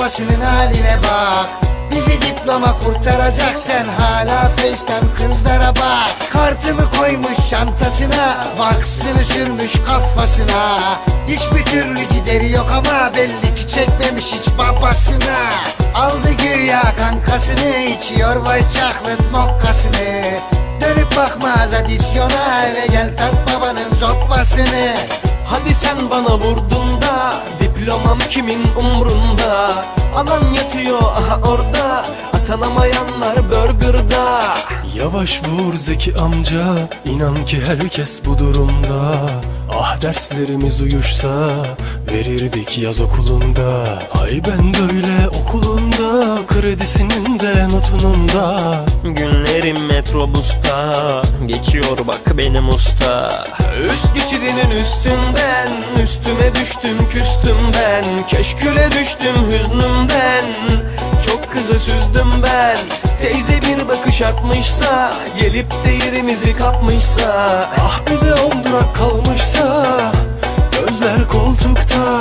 babasının haline bak. Bizi diploma kurtaracak sen hala Face'ten kızlara bak. Kartımı koymuş çantasına Vaksını sürmüş kafasına. Hiçbir türlü gideri yok ama belli ki çekmemiş hiç babasına. Aldı güya kankasını içiyor vay chocolate mokkasını. Dönüp bakmaz adisyona eve gel tat babanın zoppasını Hadi sen bana vurdun Diplomam kimin umrunda? Alan yatıyor aha orada. Atanamayanlar burgerda. Yavaş vur Zeki amca inan ki herkes bu durumda derslerimiz uyuşsa Verirdik yaz okulunda. Hay ben böyle okulunda Kredisinin de notunun da. Günlerim metrobusta Geçiyor bak benim usta. Üst geçidinin üstünden Üstüme düştüm küstüm ben. Keşküle düştüm hüznümden Çok kızı süzdüm ben. Teyze bir bakış atmışsa Gelip de yerimizi kapmışsa. Ah bir kalmışsa Gözler koltukta